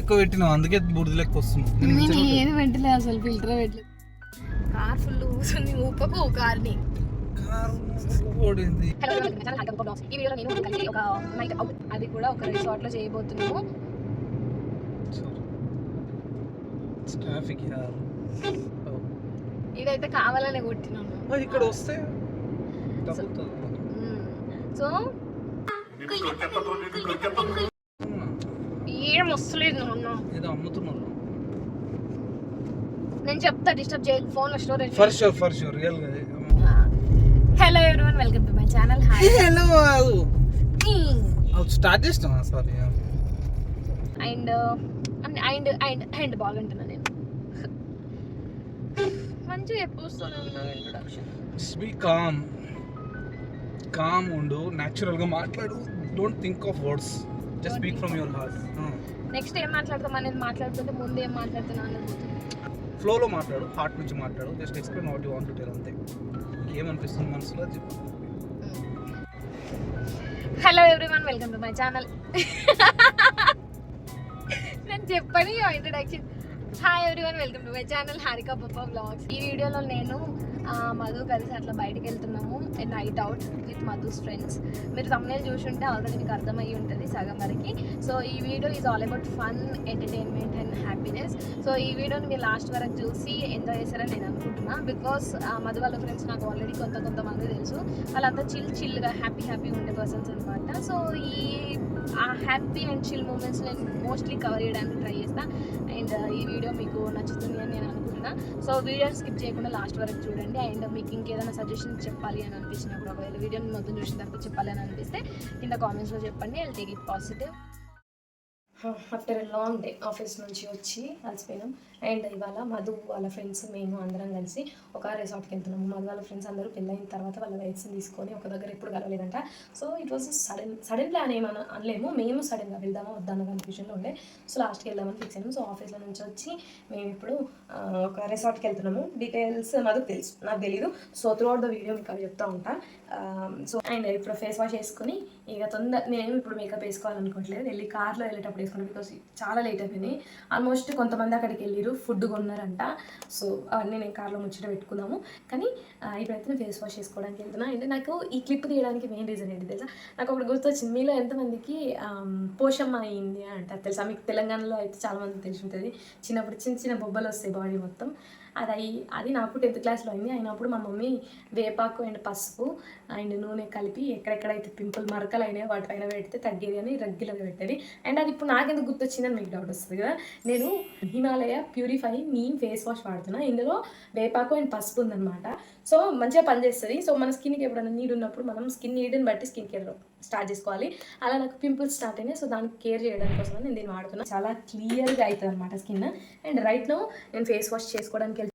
ఎక్కువ పెట్టినావు అందుకే బుడిది లెక్క వస్తున్నావు ఏది వెంటలే అసలు ఫిల్టర్ పెట్టలేదు కార్ ఫుల్ ఊసుంది ఊపకు కార్ని. ఈ వీడియోలో నేను కలిసి ఒక నైట్ అవుట్ అది కూడా ఒక రిసార్ట్లో చేయబోతున్నాము. ట్రాఫిక్ ఇదైతే కావాలనే కొట్టినాను ఇక్కడ వస్తే సో ఏం వస్తలేదు నాన్న. ఏదో అమ్ముతున్నారు నేను చెప్తా డిస్టర్బ్ చేయ phone storage for sure for sure రియల్గా. Hello everyone welcome to my channel hi hello start చేస్తాం sorry and and and and బాగుంటున్నా నేను. మంచిగా ఎప్పుడు ఇంట్రొడక్షన్ బీ కామ్ కామ్ ఉండు న్యాచురల్గా మాట్లాడు. Don't think of words just speak from your heart next ఏం మాట్లాడతాం అనేది మాట్లాడుతుంటే ముందు ఏం మాట్లాడుతున్నా అనేది ఫ్లోలో మాట్లాడు హార్ట్ నుంచి మాట్లాడు just explain what you want to tell అంతే. ఏమనిపిస్తుంది మనసులో చెప్పు. Hello everyone welcome to my channel నేను చెప్పని introduction hi everyone welcome to my channel Harika Pappa vlogs ఈ వీడియోలో నేను మధు కలిసి అట్లా బయటకు వెళ్తున్నాము. Night out with Madhu's friends మీరు తమిళ చూసి ఉంటే ఆల్రెడీ మీకు అర్థమయ్యి ఉంటుంది సగం వరకు. సో ఈ video is all about fun entertainment and happiness so ఈ వీడియోని మీరు లాస్ట్ వరకు చూసి ఎంజాయ్ చేశారని నేను అనుకుంటున్నా. బికాస్ మధు వాళ్ళ ఫ్రెండ్స్ నాకు ఆల్రెడీ కొంత కొంతమంది తెలుసు. వాళ్ళంతా చిల్ చిల్గా హ్యాపీ హ్యాపీ ఉండే పర్సన్స్ అనమాట సో ఈ ఆ హ్యాపీ అండ్ చిల్ మూమెంట్స్ నేను మోస్ట్లీ కవర్ చేయడానికి ట్రై చేస్తాను అండ్ ఈ వీడియో మీకు నచ్చుతుంది అని నేను అనుకుంటున్నాను అనుకుంటున్నా. సో వీడియోని స్కిప్ చేయకుండా లాస్ట్ వరకు చూడండి. అండ్ మీకు ఇంకేదైనా సజెషన్ చెప్పాలి అని అనిపించినప్పుడు ఒకవేళ వీడియోని మొత్తం చూసిన తర్వాత చెప్పాలి అని అనిపిస్తే కింద కామెంట్స్లో చెప్పండి. I take it positive after a long day office నుంచి వచ్చి అలసిపోయినాం. అండ్ ఇవాళ మధు వాళ్ళ ఫ్రెండ్స్ మేము అందరం కలిసి ఒక రిసార్ట్కి వెళ్తున్నాము. మధు వాళ్ళ ఫ్రెండ్స్ అందరూ పెళ్ళైన తర్వాత వాళ్ళ వైఫ్స్ని తీసుకొని ఒక దగ్గర ఎప్పుడు కలవలేదంట. So it was sudden sudden plan ఏమని అనలేము. మేము సడన్గా వెళ్దామా వద్దామా కన్ఫ్యూజన్లో ఉండే. సో లాస్ట్కి వెళ్దామని ఫిక్స్ అయినాము. సో ఆఫీస్లో నుంచి వచ్చి మేము ఇప్పుడు ఒక రిసార్ట్కి వెళ్తున్నాము. డీటెయిల్స్ నాకు తెలుసు. నాకు తెలియదు so throughout the video మీకు అవి చెప్తా ఉంటా. సో అండ్ ఇప్పుడు ఫేస్ వాష్ చేసుకుని ఇక తొందర నేను ఇప్పుడు మేకప్ వేసుకోవాలనుకోవట్లేదు. వెళ్ళి కార్లో వెళ్ళేటప్పుడు వేసుకున్నాను బికాస్ చాలా లేట్ అయిపోయింది. ఆల్మోస్ట్ కొంతమంది అక్కడికి వెళ్ళిరు. ఫుడ్ కొన్నారంట. సో అవన్నీ నేను కార్లో ముచ్చట పెట్టుకుందాము కానీ ఇప్పుడైతే నేను ఫేస్ వాష్ చేసుకోవడానికి వెళ్తున్నా. అండ్ నాకు ఈ క్లిప్ తీయడానికి మెయిన్ రీజన్ ఏంటి తెలుసా? నాకు ఒకటి గుర్తొచ్చింది. మీలో ఎంతమందికి పోషమ్మ అయింది అంటారు తెలుసా? మీకు తెలంగాణలో అయితే చాలామంది తెలిసి ఉంటుంది చిన్నప్పుడు చిన్న చిన్న బొబ్బలు వస్తాయి బాడీ మొత్తం. అది అయి అది నాకు టెన్త్ క్లాస్లో అయింది. అయినప్పుడు మా మమ్మీ వేపాకు అండ్ పసుపు అండ్ నూనె కలిపి ఎక్కడెక్కడైతే పింపుల్ మరకలు అయినాయి వాటిపైన పెడితే తగ్గేది అని రెగ్యులర్గా పెట్టేది. అండ్ అది ఇప్పుడు నాకెందుకు గుర్తొచ్చిందని మీకు డౌట్ వస్తుంది కదా. నేను Himalaya purify neem face wash వాడుతున్నా. ఇందులో వేపాకు అండ్ పసుపు ఉందన్నమాట. సో మంచిగా పనిచేస్తుంది. సో మన స్కిన్కి ఎప్పుడైనా నీడ్ ఉన్నప్పుడు మనం స్కిన్ నీడ్ని బట్టి స్కిన్ కేర్ స్టార్ట్ చేసుకోవాలి. అలా నాకు పింపుల్స్ స్టార్ట్ అయినాయి. సో దానికి కేర్ చేయడం కోసం నేను దీన్ని వాడుతున్నాను చాలా క్లియర్గా అవుతుంది అనమాట స్కిన్. అండ్ రైట్ నో నేను ఫేస్ వాష్ చేసుకోవడానికి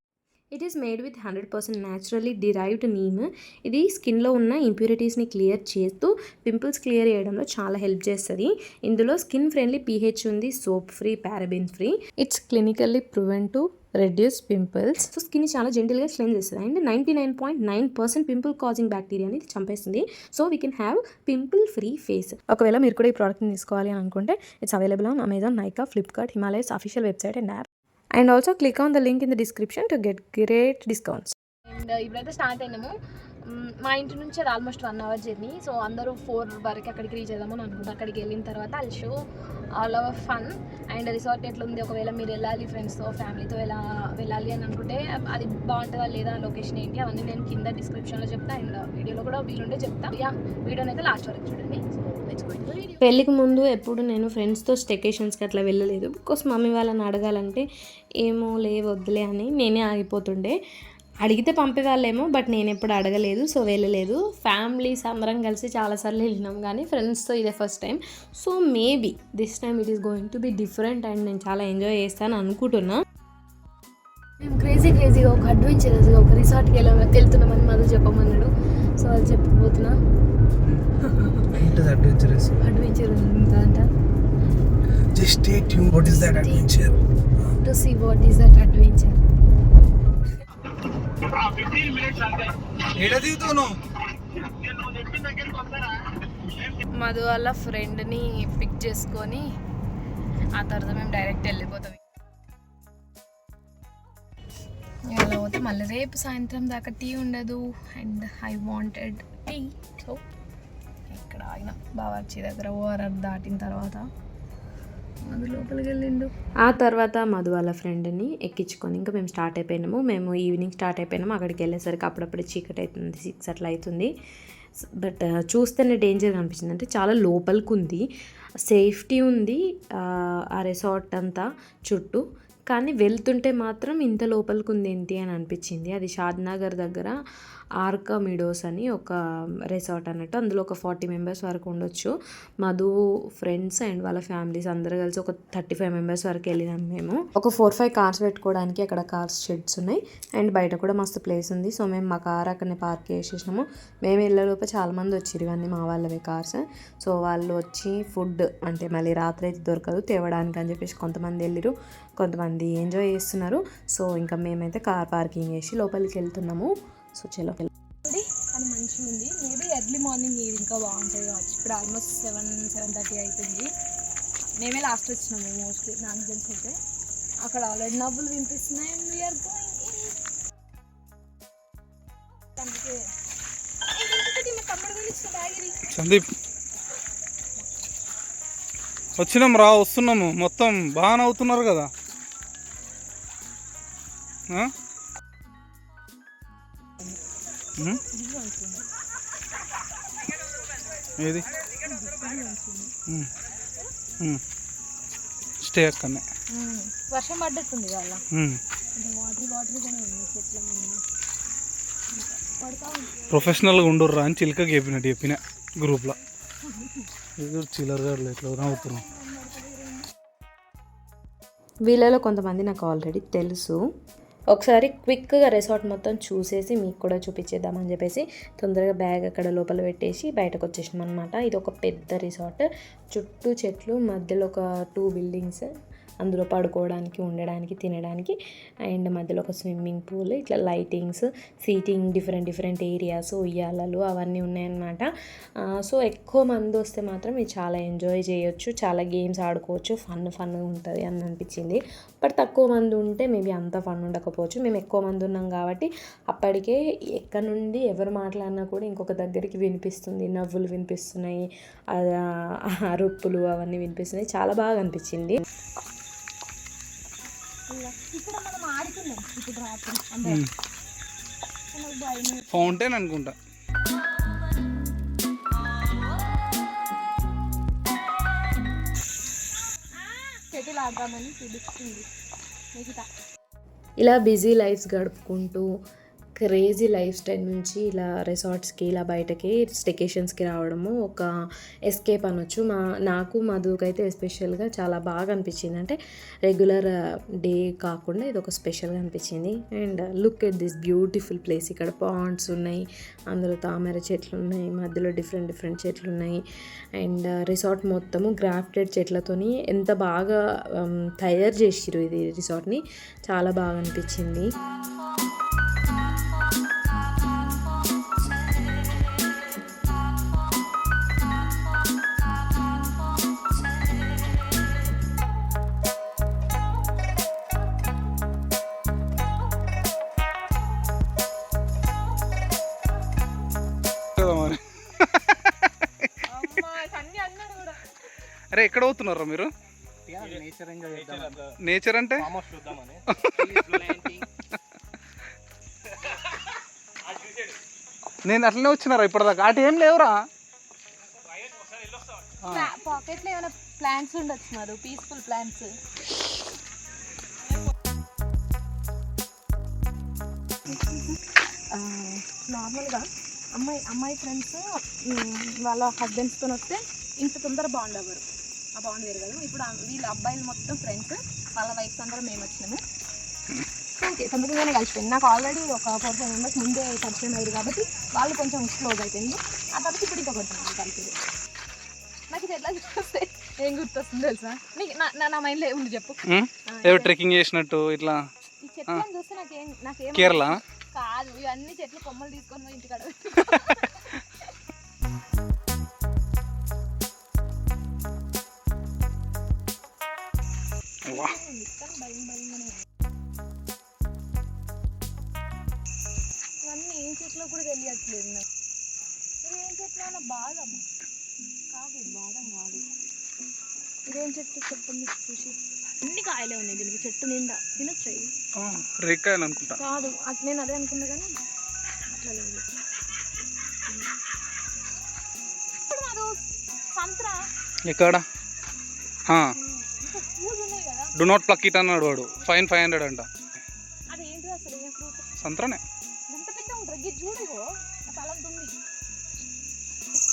it is made with hundred percent naturally derived neem ఇది స్కిన్లో ఉన్న ఇంప్యూరిటీస్ని క్లియర్ చేస్తూ పింపుల్స్ క్లియర్ చేయడంలో చాలా హెల్ప్ చేస్తుంది. ఇందులో స్కిన్ ఫ్రెండ్లీ పీహెచ్ ఉంది soap free paraben free it's clinically proven to reduce pimples so skin చాలా జెంటల్గా క్లెయిన్ చేస్తుంది. And ninety nine point nine percent pimple causing bacteria అనేది చంపేస్తుంది. So we can have pimple free face ఒకవేళ మీరు కూడా ఈ ప్రోడక్ట్ని తీసుకోవాలి అని అనుకుంటే it's available on Amazon Nykaa Flipkart Himalayas official website and app and also click on the link in the description to get great discounts and ఇప్పుడైతే start అయినాము. మా ఇంటి నుంచి అది almost one hour journey so అందరూ four వరకు అక్కడికి reach అవుదామని అనుకుంటాం అక్కడికి వెళ్ళిన తర్వాత అది show all over fun and resort ఎట్లుంది? ఒకవేళ మీరు వెళ్ళాలి ఫ్రెండ్స్తో ఫ్యామిలీతో ఎలా వెళ్ళాలి అని అనుకుంటే అది బాగుంటుందా లేదా లొకేషన్ ఏంటి? అవన్నీ నేను కింద డిస్క్రిప్షన్లో చెప్తా. అండ్ వీడియోలో కూడా వీలుంటే చెప్తా. యా వీడియోని అయితే లాస్ట్ వరకు చూడండి. పెళ్ళికి ముందు ఎప్పుడు నేను ఫ్రెండ్స్తో స్టెకేషన్స్కి అట్లా వెళ్ళలేదు. బికాస్ మమ్మీ వాళ్ళని అడగాలంటే ఏమో లే వద్దులే అని నేనే ఆగిపోతుండే. అడిగితే పంపేవాళ్ళేమో బట్ నేను ఎప్పుడు అడగలేదు సో వెళ్ళలేదు. ఫ్యామిలీస్ అందరం కలిసి చాలాసార్లు వెళ్ళినాం కానీ ఫ్రెండ్స్తో ఇదే first time. So maybe this time it is going to be different and నేను చాలా ఎంజాయ్ చేస్తాను అనుకుంటున్నా. మేము క్రేజీ క్రేజీగా ఒక అడ్వెంచరస్గా ఒక రిసార్ట్కి వెళ్ళ వెళ్తున్నామని మధు చెప్పమన్నాడు. సో అది చెప్పబోతున్నా. ఏంటది అడ్వెంచరస్ అడ్వెంచర్ ఉందంట. Just stay tune what is that adventure to see what is that adventure ఏడ దిగుతావు మధు వాళ్ళ ఫ్రెండ్ని పిక్ చేసుకొని ఆ తర్వాత మేము డైరెక్ట్ వెళ్ళిపోతాం. ఇలా పోతే మళ్ళీ రేపు సాయంత్రం దాకా టీ ఉండదు. And I wanted tea so ఇక్కడ ఆగిన. బావర్చి దగ్గర ఓఆర్ఆర్ దాటిన తర్వాత మధు లోపలికి వెళ్ళిండు. ఆ తర్వాత మధు వాళ్ళ ఫ్రెండ్ని ఎక్కించుకొని ఇంకా మేము స్టార్ట్ అయిపోయినాము. మేము ఈవినింగ్ స్టార్ట్ అయిపోయినాము. అక్కడికి వెళ్ళేసరికి అప్పుడప్పుడు చీకటి అవుతుంది సిక్స్ అట్లా అవుతుంది. బట్ చూస్తేనే డేంజర్ అనిపించింది. అంటే చాలా లోపలికి ఉంది. సేఫ్టీ ఉంది ఆ, ఆ రిసార్ట్ అంతా చుట్టూ. కానీ వెళ్తుంటే మాత్రం ఇంత లోపలికి ఉంది ఏంటి అని అనిపించింది. అది షాద్నగర్ దగ్గర ఆర్కా మిడోస్ అని ఒక రిసార్ట్ అన్నట్టు. అందులో ఒక ఫార్టీ మెంబర్స్ వరకు ఉండొచ్చు. మధు ఫ్రెండ్స్ అండ్ వాళ్ళ ఫ్యామిలీస్ అందరూ కలిసి ఒక థర్టీ ఫైవ్ మెంబర్స్ వరకు వెళ్ళినాం మేము. ఒక ఫోర్ ఫైవ్ కార్స్ పెట్టుకోవడానికి అక్కడ కార్స్ షెడ్స్ ఉన్నాయి. అండ్ బయట కూడా మస్తు ప్లేస్ ఉంది. సో మేము మా కార్ అక్కడనే పార్క్ చేసేసినాము. మేము వెళ్ళేలోపు చాలా మంది వచ్చిరు ఇవన్నీ మా వాళ్ళవే కార్స్. సో వాళ్ళు వచ్చి ఫుడ్ అంటే మళ్ళీ రాత్రి అయితే దొరకదు. తేవడానికి అని చెప్పేసి కొంతమంది వెళ్ళిరు కొంతమంది ఎంజాయ్ చేస్తున్నారు. సో ఇంకా మేమైతే కార్ పార్కింగ్ చేసి లోపలికి వెళ్తున్నాము. సో చలో కానీ మంచిగా ఉంది. మేబీ ఎర్లీ మార్నింగ్ ఇది ఇంకా బాగుంటుంది కావచ్చు. ఇప్పుడు ఆల్మోస్ట్ సెవెన్ సెవెన్ థర్టీ అవుతుంది మేమే లాస్ట్ వచ్చినాము మోస్ట్లీ నాకు తెలిసి అయితే. అక్కడ ఆల్రెడీ నవ్వులు వినిపిస్తున్నాయి అండ్ వీఆర్ సందీప్. వచ్చినాం రా వస్తున్నాము. మొత్తం బాగానే అవుతున్నారు కదా? ఏది? ఉమ్. ఉమ్. స్టే అక్కడనే. వర్షం పడ్డట్టుంది వాళ్ళ. వాటర్ వాటర్ చెట్ల ప్రొఫెషనల్గా ఉండుర్రా అని చిలక చెప్పినట్టు చెప్పిన గ్రూప్లో. ఏదో చిల్లరగా ఎట్లా నవ్వుతున్నాం వీళ్ళలో కొంతమంది నాకు ఆల్రెడీ తెలుసు. ఒకసారి క్విక్గా రిసార్ట్ మొత్తం చూసేసి మీకు కూడా చూపించేద్దామని చెప్పేసి తొందరగా బ్యాగ్ అక్కడ లోపల పెట్టేసి బయటకు వచ్చేసినాం అనమాట ఇది ఒక పెద్ద రిసార్ట్. చుట్టూ చెట్లు మధ్యలో ఒక టూ బిల్డింగ్స్ అందులో పడుకోవడానికి ఉండడానికి తినడానికి అండ్ మధ్యలో ఒక స్విమ్మింగ్ పూల్ ఇట్లా lightings seating different different areas ఉయ్యాలలు అవన్నీ ఉన్నాయన్నమాట సో ఎక్కువ మంది వస్తే మాత్రం మీరు చాలా ఎంజాయ్ చేయొచ్చు చాలా గేమ్స్ ఆడుకోవచ్చు ఫన్ ఫన్ ఉంటుంది అని అనిపించింది బట్ తక్కువ మంది ఉంటే మేబీ అంత ఫన్ ఉండకపోవచ్చు మేము ఎక్కువ మంది ఉన్నాం కాబట్టి అప్పటికే ఎక్కడ నుండి ఎవరు మాట్లాడినా కూడా ఇంకొక దగ్గరికి వినిపిస్తుంది నవ్వులు వినిపిస్తున్నాయి అరుప్పులు అరుపులు అవన్నీ వినిపిస్తున్నాయి చాలా బాగా అనిపించింది ఇక్కడ మనం ఆడుతున్నాం. ఇప్పుడు రాత్రి. అందరం నాకు భయం ఫౌంటైన్ అనుకుంటా. షటిల్ ఆడదామని పిలుస్తుంది మిగతా. ఇలా బిజీ లైఫ్స్ గడుపుకుంటూ క్రేజీ లైఫ్ స్టైల్ నుంచి ఇలా రిసార్ట్స్కి ఇలా బయటకి స్టెకేషన్స్కి రావడము ఒక ఎస్కేప్ అనొచ్చు. మా నాకు మధుకైతే ఎస్పెషల్గా చాలా బాగా అనిపించింది. అంటే రెగ్యులర్ డే కాకుండా ఇది ఒక స్పెషల్గా అనిపించింది. And look at this beautiful place. ఇక్కడ పాండ్స్ ఉన్నాయి అందులో తామర చెట్లు ఉన్నాయి మధ్యలో డిఫరెంట్ డిఫరెంట్ చెట్లు ఉన్నాయి. అండ్ రిసార్ట్ మొత్తము గ్రాఫ్టెడ్ చెట్లతోని ఎంత బాగా తయారు చేసిరు ఇది రిసార్ట్ని. చాలా బాగా అనిపించింది. అరే ఎక్కడ అవుతున్నారా మీరు? నేచర్ ఎంజాయ్ నేచర్ అంటే? నేను అట్లనే వచ్చినారా ఇప్పటిదాకా? అటు ఏం లేవురా. పాకెట్లో ఏమైనా ప్లాంట్స్ ఉండొచ్చు మరి పీస్ఫుల్ ప్లాంట్స్ నార్మల్గా అమ్మాయి అమ్మాయి ఫ్రెండ్స్ వాళ్ళ హస్బెండ్స్తో వస్తే ఇంత తొందర బాగుండేవారు ఆ బాండ్ పెరగదు ఇప్పుడు వీళ్ళ అబ్బాయిలు మొత్తం ఫ్రెండ్స్ వాళ్ళ వైఫ్స్ అందరం మేము వచ్చినాము. ఓకే తొందరగానే కలిసిపోయింది. నాకు ఆల్రెడీ ఒక ఫోర్ ఫైవ్ మెంబర్స్ ముందే పరిచయం అయ్యారు కాబట్టి వాళ్ళు కొంచెం క్లోజ్ అయిపోయింది. ఆ తర్వాత ఇప్పుడు ఇంకా కొంచెం కలిసింది నాకు ఇది ఎట్లా చూస్తే ఏం గుర్తొస్తుంది తెలుసా? నీకు నా- నా మైండ్లో ఏముంది చెప్పు. ఏవో ట్రెక్కింగ్ చేసినట్టు ఇట్లా? ఈ చెట్లను చూస్తే నాకేం నాకేం కేరళ? కాదు ఇవన్నీ చెట్లు కొమ్మలు తీసుకొని ఇంటికాడ ఉంది. ఇవన్నీ ఏం చెట్లో కూడా తెలియట్లేదు నాకు. ఇది ఏం చెట్లు అన్న బాదం కాదు బాదం కాదు. ఇదేం చెట్టు? చెప్పండి చూసి. అన్ని కాయలే ఉన్నాయి దీనికి. చెట్టు నిండా. తినొచ్చు ఇవి. రేకాయలు అనుకుంటా. కాదు అట్ నేను అదే అనుకున్నా కానీ అట్లా లేదు. ఇప్పుడు నాకు సంత్రా. ఎక్కడ? డు నాట్ ప్లక్ ఇట్ అన్నాడు వాడు. ఫైన్ ఫైవ్ హండ్రెడ్ అంట. అది ఏంటి అసలు ఏం ఫ్రూట్ సంత్రనే. ఎంత పెద్ద ఉంటుంది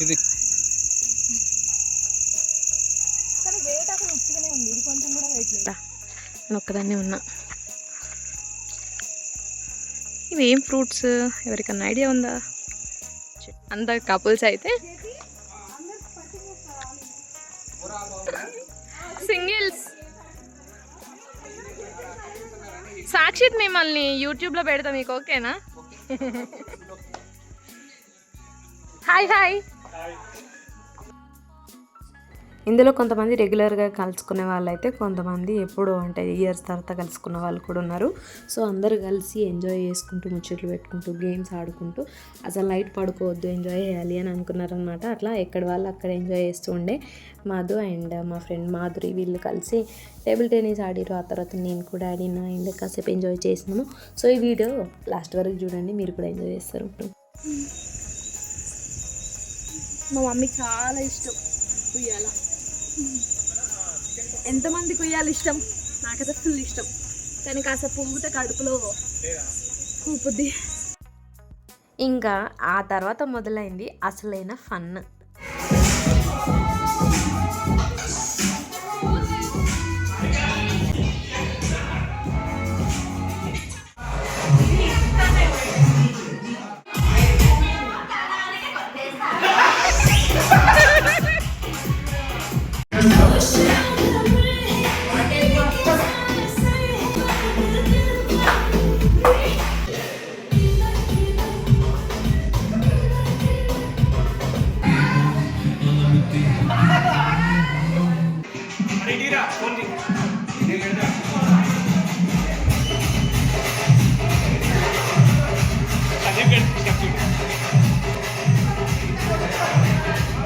ఇది. నేను ఒక్కదాన్నే ఉన్నా. ఇవి ఏం ఫ్రూట్స్ ఎవరికన్నా ఐడియా ఉందా? అందరు కపుల్స్ అయితే సింగిల్స్. సాక్షిత్ మిమ్మల్ని యూట్యూబ్లో పెడతా మీకు ఓకేనా? హాయ్. హాయ్. ఇందులో కొంతమంది రెగ్యులర్గా కలుసుకునే వాళ్ళు అయితే కొంతమంది ఎప్పుడో అంటే ఇయర్స్ తర్వాత కలుసుకున్న వాళ్ళు కూడా ఉన్నారు. సో అందరూ కలిసి ఎంజాయ్ చేసుకుంటూ ముచ్చట్లు పెట్టుకుంటూ గేమ్స్ ఆడుకుంటూ అసలు లైట్ పడుకోవద్దు ఎంజాయ్ చేయాలి అని అనుకున్నారనమాట అట్లా ఎక్కడ వాళ్ళు అక్కడ ఎంజాయ్ చేస్తూ ఉండే మధు అండ్ మా ఫ్రెండ్ మాధురి వీళ్ళు కలిసి టేబుల్ టెన్నిస్ ఆడిరు ఆ తర్వాత నేను కూడా ఆడిన అండ్ కాసేపు ఎంజాయ్ చేసినాము. సో ఈ వీడియో లాస్ట్ వరకు చూడండి మీరు కూడా ఎంజాయ్ చేస్తారు మా మమ్మీ చాలా ఇష్టం కుయ్యాల ఎంతమందికి ఉయ్యాలి ఇష్టం? నాకైతే ఫుల్ ఇష్టం. కానీ కాస్త పువ్వుతే కడుపులో కూపుద్ది. ఇంకా ఆ తర్వాత మొదలైంది అసలైన fun.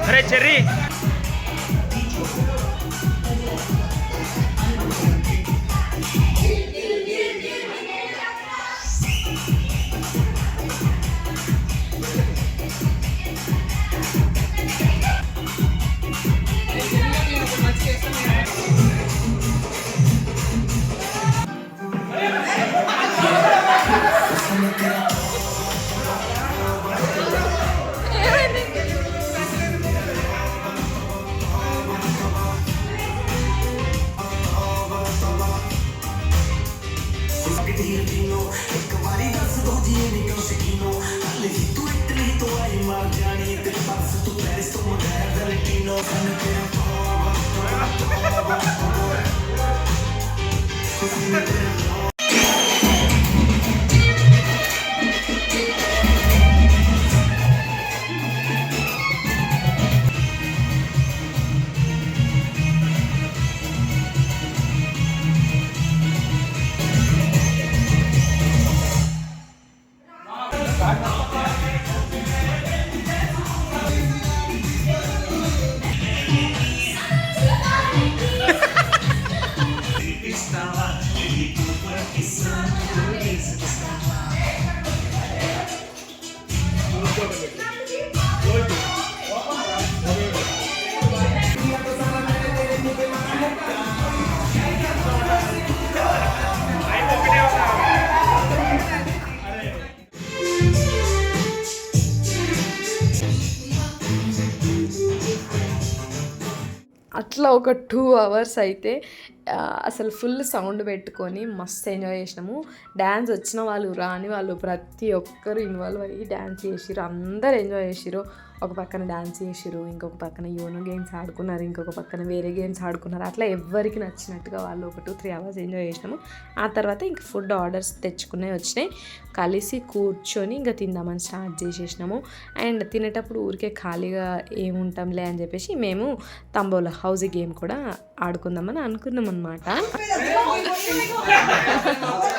Recherri. tiene conseguimos Dale, si tú este listo ahí Te tu todo, todo, todo, todo అట్లా ఒక టూ అవర్స్ అయితే అసలు ఫుల్ సౌండ్ పెట్టుకొని మస్తు ఎంజాయ్ చేసినాము. డ్యాన్స్ వచ్చిన వాళ్ళు రాని వాళ్ళు ప్రతి ఒక్కరు ఇన్వాల్వ్ అయ్యి డ్యాన్స్ చేసిరు అందరు ఎంజాయ్ చేసిరు ఒక పక్కన డ్యాన్స్ చేసిరు ఇంకొక పక్కన యోనో గేమ్స్ ఆడుకున్నారు ఇంకొక పక్కన వేరే గేమ్స్ ఆడుకున్నారు. అట్లా ఎవరికి నచ్చినట్టుగా వాళ్ళు ఒక టూ త్రీ అవర్స్ ఎంజాయ్ చేసినాము. ఆ తర్వాత ఇంక ఫుడ్ ఆర్డర్స్ తెచ్చుకునే వచ్చినాయి. కలిసి కూర్చొని ఇంకా తిందామని స్టార్ట్ చేసేసినాము. అండ్ తినేటప్పుడు ఊరికే ఖాళీగా ఏముంటాంలే అని చెప్పేసి మేము తంబోల హౌజ్ గేమ్ కూడా ఆడుకుందామని అనుకున్నాం అనమాట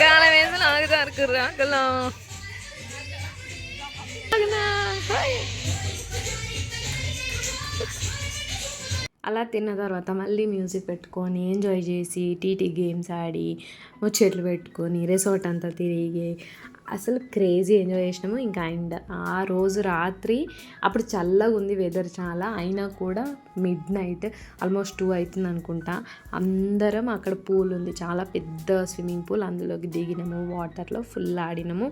காலை வேந்தல் ஆகுதான் இருக்கிறாங்கலாம் అలా తిన్న తర్వాత మళ్ళీ మ్యూజిక్ పెట్టుకొని ఎంజాయ్ చేసి టీటీ గేమ్స్ ఆడి ముచ్చట్లు పెట్టుకొని రిసార్ట్ అంతా తిరిగి అసలు క్రేజీ ఎంజాయ్ చేసినాము. ఇంకా అండ్ ఆ రోజు రాత్రి అప్పుడు చల్లగా ఉంది వెదర్ చాలా అయినా కూడా మిడ్ నైట్ ఆల్మోస్ట్ టూ అవుతుంది అనుకుంటా. అందరం అక్కడ పూల్ ఉంది చాలా పెద్ద స్విమ్మింగ్ పూల్ అందులోకి దిగినాము వాటర్లో ఫుల్ ఆడినాము.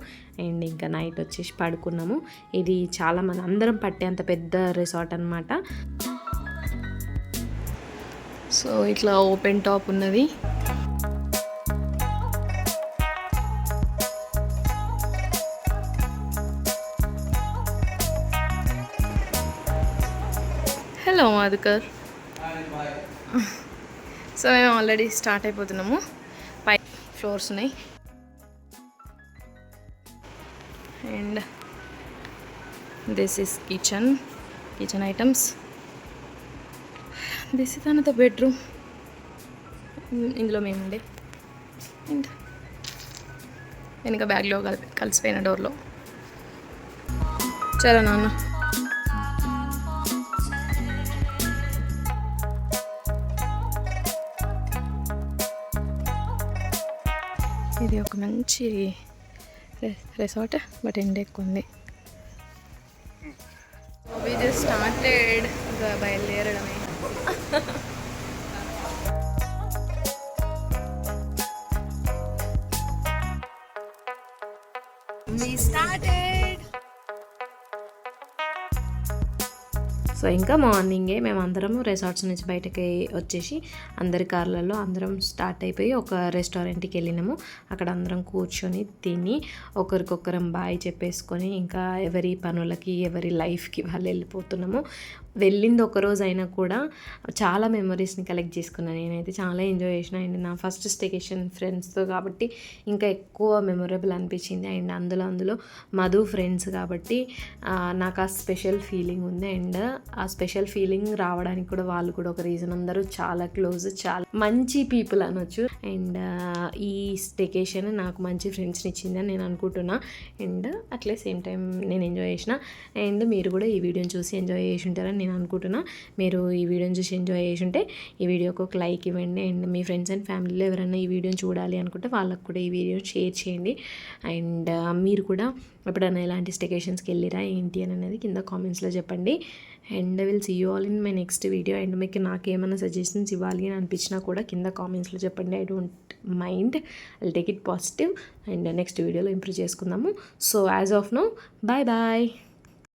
అండ్ ఇంకా నైట్ వచ్చేసి పడుకున్నాము. ఇది చాలా మంది అందరం పట్టేంత పెద్ద రిసార్ట్ అనమాట సో ఇట్లా ఓపెన్ టాప్ ఉన్నది. హలో మాధుకర్ సో మేము ఆల్రెడీ స్టార్ట్ అయిపోతున్నాము. పై ఫ్లోర్స్ ఉన్నాయి. And this is kitchen kitchen items this is another bedroom. ఇందులో మేముండే అండ్ వెనుక బ్యాగ్లో కలిపి కలిసిపోయిన డోర్లో చాలా నాన్న. ఇది ఒక మంచి రిసార్ట్ బట్ ఎండ ఎక్కువ ఉంది. వి జస్ట్ స్టార్టెడ్ బయలుదేరడమే సో ఇంకా మార్నింగే మేము అందరం రిసార్ట్స్ నుంచి బయటకి వచ్చేసి అందరి కార్లలో అందరం స్టార్ట్ అయిపోయి ఒక రెస్టారెంట్కి వెళ్ళినాము. అక్కడ అందరం కూర్చొని తిని ఒకరికొకరం బాయ్ చెప్పేసుకొని ఇంకా ఎవరి పనులకి ఎవరి లైఫ్కి వాళ్ళు వెళ్ళిపోతున్నాము. వెళ్ళింది ఒక రోజు అయినా కూడా చాలా మెమరీస్ని కలెక్ట్ చేసుకున్నాను నేనైతే చాలా ఎంజాయ్ చేసిన. అండ్ నా ఫస్ట్ స్టేకేషన్ ఫ్రెండ్స్తో కాబట్టి ఇంకా ఎక్కువ మెమొరబుల్ అనిపించింది. అండ్ అందులో అందులో మధు ఫ్రెండ్స్ కాబట్టి నాకు ఆ స్పెషల్ ఫీలింగ్ ఉంది. అండ్ ఆ స్పెషల్ ఫీలింగ్ రావడానికి కూడా వాళ్ళు కూడా ఒక రీజన్ అందరూ చాలా క్లోజ్ చాలా మంచి పీపుల్ అనొచ్చు. అండ్ ఈ స్టేకేషన్ నాకు మంచి ఫ్రెండ్స్ని ఇచ్చిందని నేను అనుకుంటున్నా. అండ్ అట్లే సేమ్ టైం నేను ఎంజాయ్ చేసిన. అండ్ మీరు కూడా ఈ వీడియోని చూసి ఎంజాయ్ చేసి ఉంటారని నేను అనుకుంటున్నా మీరు ఈ వీడియోని చూసి ఎంజాయ్ చేసి ఉంటే ఈ వీడియోకి ఒక లైక్ ఇవ్వండి. అండ్ మీ ఫ్రెండ్స్ అండ్ ఫ్యామిలీలో ఎవరైనా ఈ వీడియోని చూడాలి అనుకుంటే వాళ్ళకు కూడా ఈ వీడియో షేర్ చేయండి. అండ్ మీరు కూడా ఎప్పుడైనా ఇలాంటి స్టేకేషన్స్కి వెళ్ళిరా ఏంటి అని అనేది కింద కామెంట్స్లో చెప్పండి. And will see you all in my next video and మీకు నాకేమైనా సజెషన్స్ ఇవ్వాలి అని అనిపించినా కూడా కింద కామెంట్స్లో చెప్పండి. I don't mind I take it positive and next వీడియోలో ఇంప్రూవ్ చేసుకుందాము. So as of no bye bye